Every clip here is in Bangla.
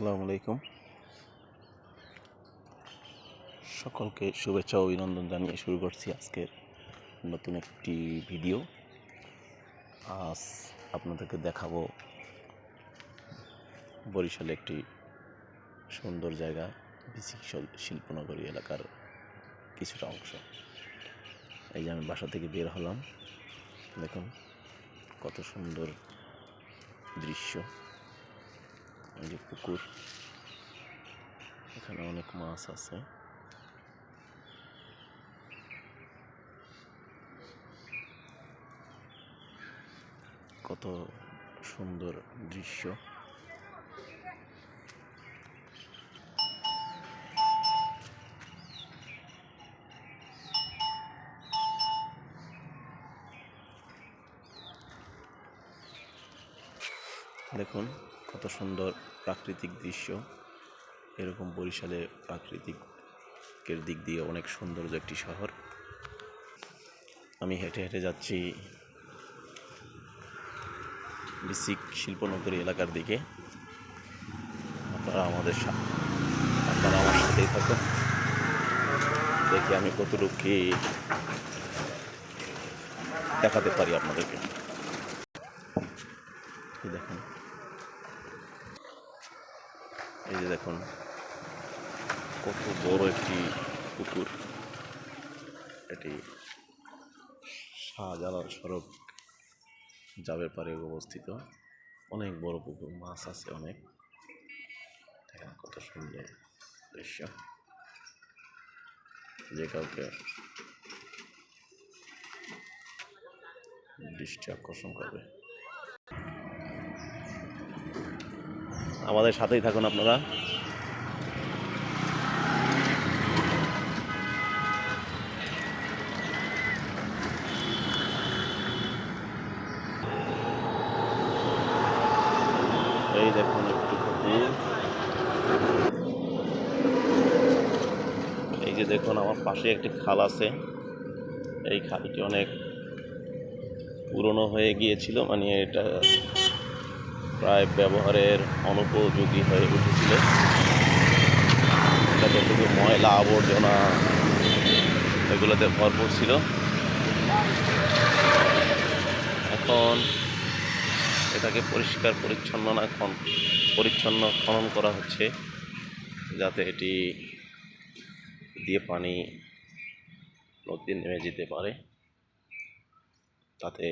আসসালামু আলাইকুম। সকলকে শুভেচ্ছা অভিনন্দন জানিয়ে শুরু করছি আজকের নতুন একটি ভিডিও। আজ আপনাদেরকে দেখাবো বরিশালে একটি সুন্দর জায়গা বিসিক শিল্পনগরী এলাকার কিছুটা অংশ। এই যে আমি বাসা থেকে বের হলাম। দেখুন কত সুন্দর দৃশ্য। যে পুকুর। এখানে অনেক মাছ আছে। কত সুন্দর দৃশ্য। দেখুন কত সুন্দর প্রাকৃতিক দৃশ্য, এরকম বরিশালে প্রাকৃতিকের দিক দিয়ে অনেক সৌন্দর্য একটি শহর। আমি হেঁটে হেঁটে যাচ্ছি বিসিক শিল্পনগরী এলাকার দিকে। আপনারা আমাদের আপনারা আমার সাথেই থাকুন। দেখি আমি কতটুকু কি দেখাতে পারি আপনাদেরকে। দেখুন এই যে দেখুন। কত বড় একটি পুকুর। এটি শাহজালাল সড়ক যাবে পারে অবস্থিত। অনেক বড় পুকুর, মাছ আছে অনেক। দেখেন কত সুন্দর দৃশ্য। যে কাউকে দৃষ্টি আকর্ষণ করবে। আমাদের সাথেই থাকুন আপনারা। এই দেখুন একটু এই যে দেখুন, আমার পাশে একটি খাল আছে। এই খালটি অনেক পুরনো হয়ে গিয়েছিল মানে এটা প্রায় ব্যবহারের অনুপযোগী হয়ে উঠেছিল। এটাতে শুধু ময়লা আবর্জনা এগুলোতে ভরপুর ছিল। এখন এটাকে পরিষ্কার পরিচ্ছন্ন না পরিচ্ছন্ন খনন করা হচ্ছে, যাতে এটি দিয়ে পানি নদীতে নেমে যেতে পারে। তাতে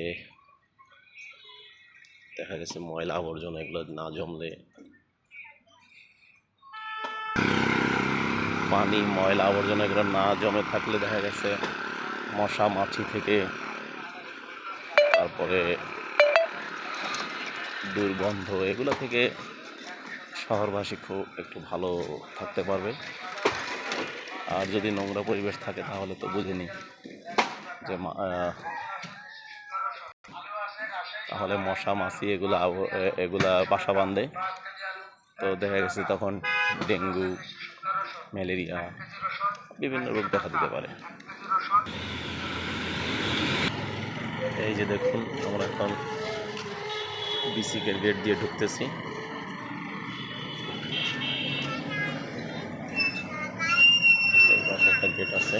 দেখা গেছে ময়লা আবর্জনা এগুলো না জমলে। পানি, ময়লা আবর্জনা এগুলো না জমে থাকলে দেখা গেছে মশা মাছি থেকে তারপরে দুর্গন্ধ এগুলো থেকে শহরবাসী খুব একটু ভালো থাকতে পারবে। আর যদি নোংরা পরিবেশ থাকে তাহলে তো বুঝিনি যে তাহলে মশা, মাছি এগুলো এগুলা বাসা বাঁধে। তো দেখা গেছে তখন ডেঙ্গু, ম্যালেরিয়া বিভিন্ন রোগ দেখা দিতে পারে। এই যে দেখুন, আমরা এখন বিসিকের গেট দিয়ে ঢুকতেছি। এই পাশে একটা গেট আছে।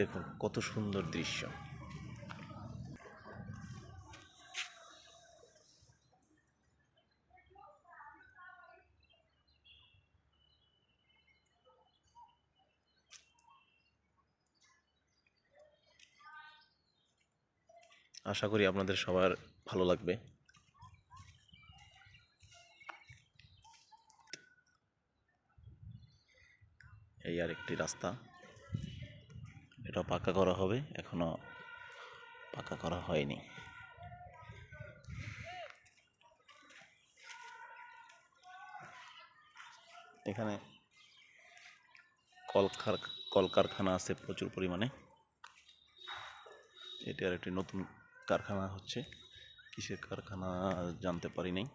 দেখুন কত সুন্দর দৃশ্য। আশা করি আপনাদের সবার ভালো লাগবে। এই আর একটি রাস্তা। এটা পাকা করা হবে, এখনও পাকা করা হয়নি। এখানে কলকার কলকারখানা আছে প্রচুর পরিমাণে। এটি আর একটি নতুন কারখানা হচ্ছে, কিসের কারখানা জানতে পারি নাই।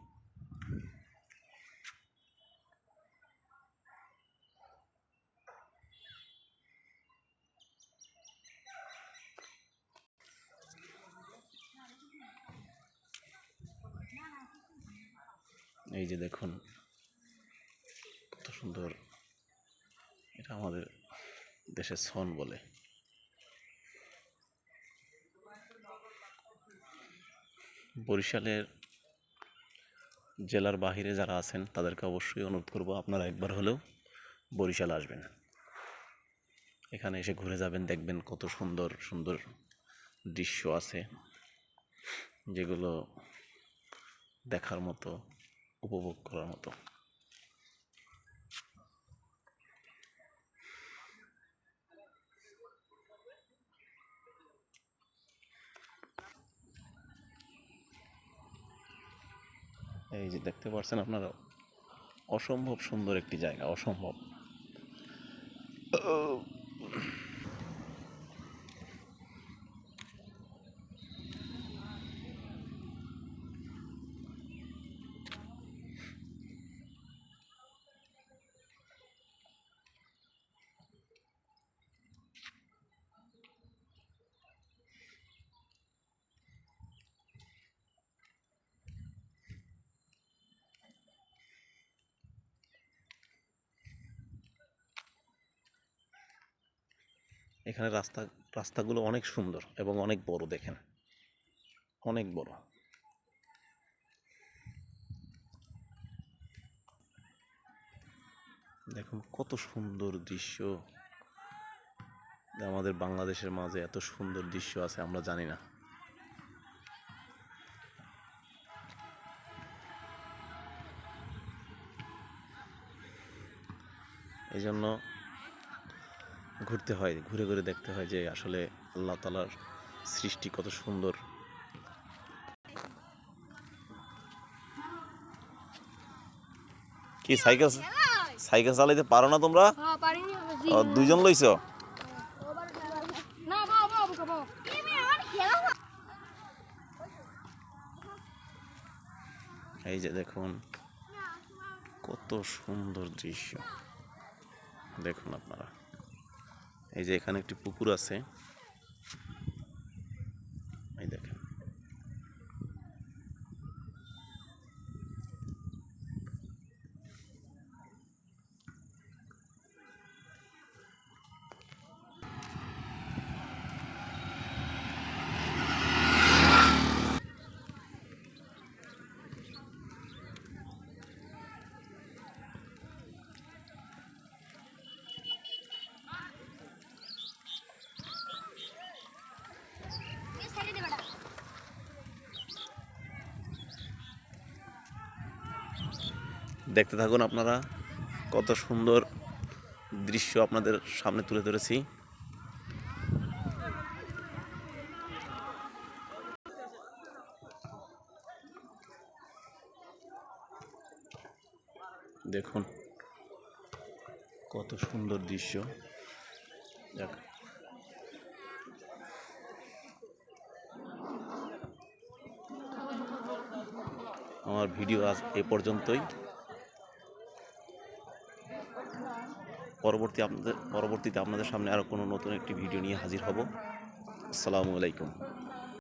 এই যে দেখুন, কত সুন্দর এটা আমাদের দেশের সন বলে। বরিশালের জেলার বাহিরে যারা আছেন, তাদেরকে অবশ্যই অনুরোধ করব আপনারা একবার হলেও বরিশাল আসবেন। এখানে এসে ঘুরে যাবেন, দেখবেন কত সুন্দর সুন্দর দৃশ্য আছে, যেগুলো দেখার মতো। উপভোগ করার মতো এই যে দেখতে পাচ্ছেন আপনারা অসম্ভব সুন্দর একটি জায়গা অসম্ভব। এখানে রাস্তা, রাস্তাগুলো অনেক সুন্দর এবং অনেক বড় দেখেন। অনেক বড়। দেখুন কত সুন্দর দৃশ্য। আমাদের বাংলাদেশের মাঝে এত সুন্দর দৃশ্য আছে, আমরা জানি না। এই জন্য ঘুরতে হয় ঘুরে ঘুরে দেখতে হয় যে আসলে আল্লাহ তালার সৃষ্টি কত সুন্দর। কি সাইকেল সাইকেল চালাইতে পারো না তোমরা? হ্যাঁ দুইজন লইছো? এই যে দেখুন কত সুন্দর দৃশ্য। দেখুন আপনারা। এই যে এখানে একটি পুকুর আছে এই দেখেন দেখতে থাকুন আপনারা। কত সুন্দর দৃশ্য আপনাদের সামনে তুলে ধরেছি। দেখুন, কত সুন্দর দৃশ্য। দেখ। আমার ভিডিও আজ এ পর্যন্তই। পরবর্তী আপনাদের পরবর্তীতে আপনাদের সামনে আরও কোনো নতুন একটি ভিডিও নিয়ে হাজির হব। আসসালামু আলাইকুম।